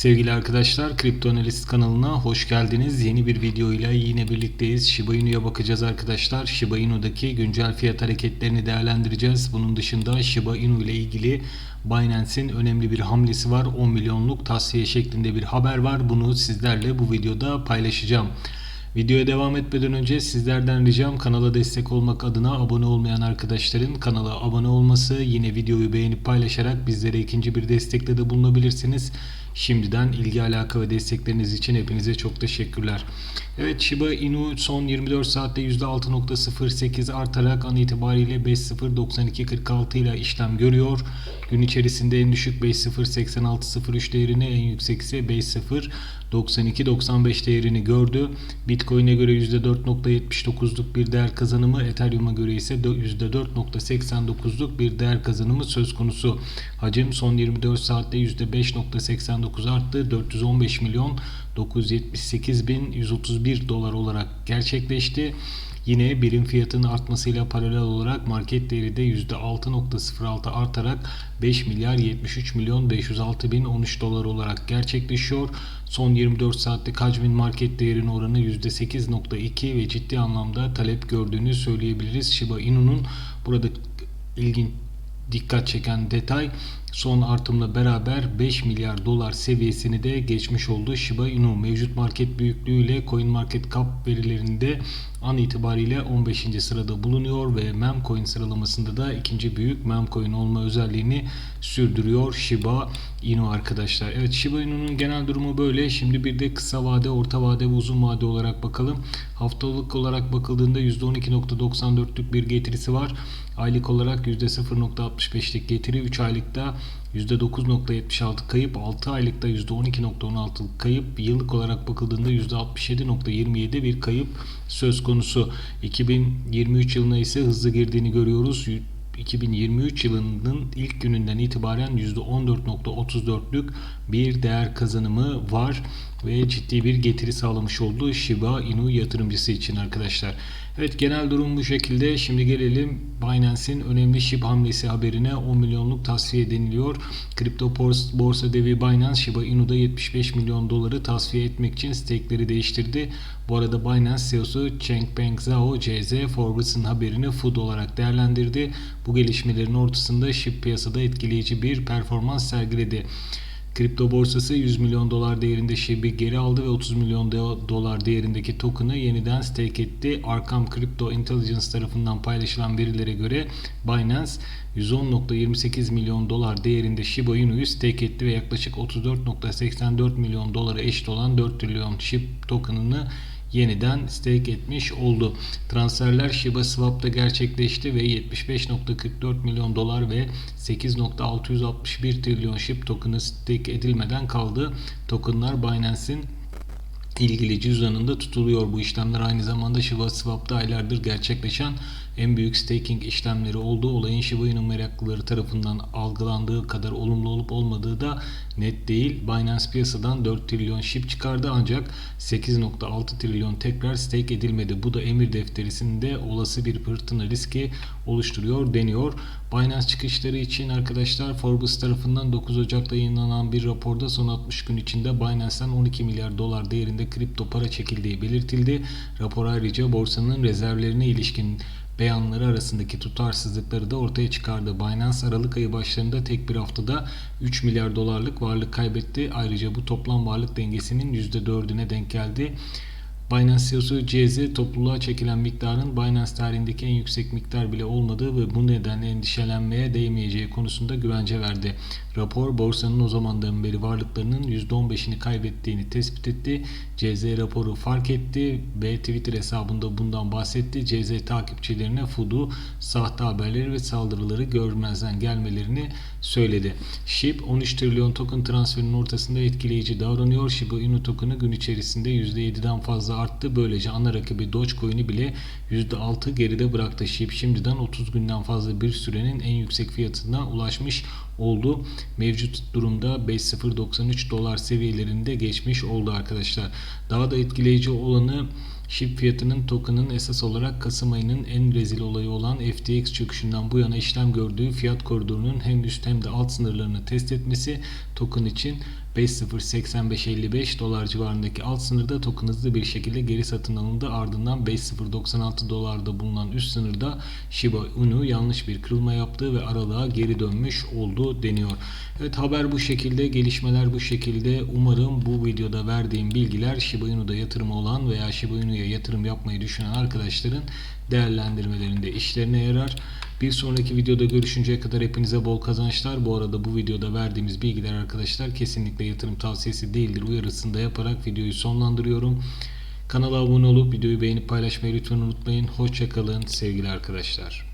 Sevgili arkadaşlar, Kripto Analist kanalına hoş geldiniz. Yeni bir video ile yine birlikteyiz. Shiba Inu'ya bakacağız arkadaşlar. Shiba Inu'daki güncel fiyat hareketlerini değerlendireceğiz. Bunun dışında Shiba Inu ile ilgili Binance'in önemli bir hamlesi var. 10 milyonluk tasfiye şeklinde bir haber var. Bunu sizlerle bu videoda paylaşacağım. Videoya devam etmeden önce sizlerden ricam kanala destek olmak adına abone olmayan arkadaşların kanala abone olması, yine videoyu beğenip paylaşarak bizlere ikinci bir destekte de bulunabilirsiniz. Şimdiden ilgi alaka ve destekleriniz için hepinize çok teşekkürler. Evet Shiba Inu son 24 saatte %6.08 artarak an itibariyle 5.092.46 ile işlem görüyor. Gün içerisinde en düşük 5.086.03 değerini en yüksek ise 5.092.95 değerini gördü. Bitcoin'e göre %4.79'luk bir değer kazanımı, Ethereum'a göre ise %4.89'luk bir değer kazanımı söz konusu. Hacim son 24 saatte %5.89 arttı. 415 milyon 978.131 dolar olarak gerçekleşti. Yine birim fiyatının artmasıyla paralel olarak market değeri de %6.06 artarak 5 milyar 73 milyon 506 bin 13 dolar olarak gerçekleşiyor. Son 24 saatlik hacmin market değerinin oranı %8.2 ve ciddi anlamda talep gördüğünü söyleyebiliriz. Shiba Inu'nun burada ilginç dikkat çeken detay son artımla beraber 5 milyar dolar seviyesini de geçmiş oldu. Shiba Inu mevcut market büyüklüğüyle CoinMarketCap verilerinde an itibariyle 15. sırada bulunuyor ve Memcoin sıralamasında da ikinci büyük Memcoin olma özelliğini sürdürüyor Shiba Inu arkadaşlar. Evet Shiba Inu'nun genel durumu böyle. Şimdi bir de kısa vade, orta vade ve uzun vade olarak bakalım. Haftalık olarak bakıldığında %12.94'lük bir getirisi var. Aylık olarak %0.65'lik getiri, 3 aylıkta %9.76 kayıp, 6 aylıkta %12.16 kayıp, yıllık olarak bakıldığında %67.27 bir kayıp söz konusu. 2023 yılına ise hızlı girdiğini görüyoruz. 2023 yılının ilk gününden itibaren %14.34'lük bir değer kazanımı var ve ciddi bir getiri sağlamış oldu Shiba Inu yatırımcısı için arkadaşlar. Evet genel durum bu şekilde. Şimdi gelelim Binance'in önemli SHIB hamlesi haberine 10 milyonluk tasfiye deniliyor. Kripto borsa devi Binance Shiba Inu'da 75 milyon doları tasfiye etmek için stake'leri değiştirdi. Bu arada Binance CEO'su Changpeng Zhao CZ Forbes'ın haberini food olarak değerlendirdi. Bu gelişmelerin ortasında SHIB piyasada etkileyici bir performans sergiledi. Kripto borsası 100 milyon dolar değerinde SHIB'i geri aldı ve 30 milyon dolar değerindeki token'ı yeniden stake etti. Arkham Crypto Intelligence tarafından paylaşılan verilere göre Binance 110.28 milyon dolar değerinde Shiba Inu'yu stake etti ve yaklaşık 34.84 milyon dolara eşit olan 4 trilyon SHIB token'ını yeniden stake etmiş oldu. Transferler Shiba Swap'ta gerçekleşti ve 75.44 milyon dolar ve 8.661 trilyon SHIB token'ı stake edilmeden kaldı. Tokenlar Binance'in ilgili cüzdanında tutuluyor. Bu işlemler aynı zamanda Shiba Swap'ta aylardır gerçekleşen en büyük staking işlemleri olduğu olayın Shiba Inu meraklıları tarafından algılandığı kadar olumlu olup olmadığı da net değil. Binance piyasadan 4 trilyon SHIB çıkardı ancak 8.6 trilyon tekrar stake edilmedi. Bu da emir defterisinde olası bir fırtına riski oluşturuyor deniyor. Binance çıkışları için arkadaşlar Forbes tarafından 9 Ocak'ta yayınlanan bir raporda son 60 gün içinde Binance'den 12 milyar dolar değerinde kripto para çekildiği belirtildi. Rapor ayrıca borsanın rezervlerine ilişkin beyanları arasındaki tutarsızlıkları da ortaya çıkardı. Binance Aralık ayı başlarında tek bir haftada 3 milyar dolarlık varlık kaybetti. Ayrıca bu toplam varlık dengesinin %4'üne denk geldi. Binance CEO'su CZ topluluğa çekilen miktarın Binance tarihindeki en yüksek miktar bile olmadığı ve bu nedenle endişelenmeye değmeyeceği konusunda güvence verdi. Rapor borsanın o zamandan beri varlıklarının %15'ini kaybettiğini tespit etti. CZ raporu fark etti ve Twitter hesabında bundan bahsetti. CZ takipçilerine FUD'u, sahte haberleri ve saldırıları görmezden gelmelerini söyledi. SHIB 13 trilyon token transferinin ortasında etkileyici davranıyor. Shiba Inu token'ı gün içerisinde %7'den fazla arttı. Böylece ana rakibi Dogecoin'i bile %6 geride bıraktı. SHIB şimdiden 30 günden fazla bir sürenin en yüksek fiyatına ulaşmış oldu. Mevcut durumda 5093 dolar seviyelerinde geçmiş oldu arkadaşlar. Daha da etkileyici olanı SHIB fiyatının token'ın esas olarak Kasım ayının en rezil olayı olan FTX çöküşünden bu yana işlem gördüğü fiyat koridorunun hem üst hem de alt sınırlarını test etmesi token için 5.08555 dolar civarındaki alt sınırda token hızlı bir şekilde geri satın alındı. Ardından 5.096 dolarda bulunan üst sınırda Shiba Inu yanlış bir kırılma yaptı ve aralığa geri dönmüş oldu deniyor. Evet haber bu şekilde, gelişmeler bu şekilde. Umarım bu videoda verdiğim bilgiler Shiba Inu'da yatırımı olan veya Shiba Inu'ya yatırım yapmayı düşünen arkadaşların değerlendirmelerinde işlerine yarar. Bir sonraki videoda görüşünceye kadar hepinize bol kazançlar. Bu arada bu videoda verdiğimiz bilgiler arkadaşlar kesinlikle yatırım tavsiyesi değildir. Uyarısını da yaparak videoyu sonlandırıyorum. Kanala abone olup videoyu beğenip paylaşmayı lütfen unutmayın. Hoşçakalın sevgili arkadaşlar.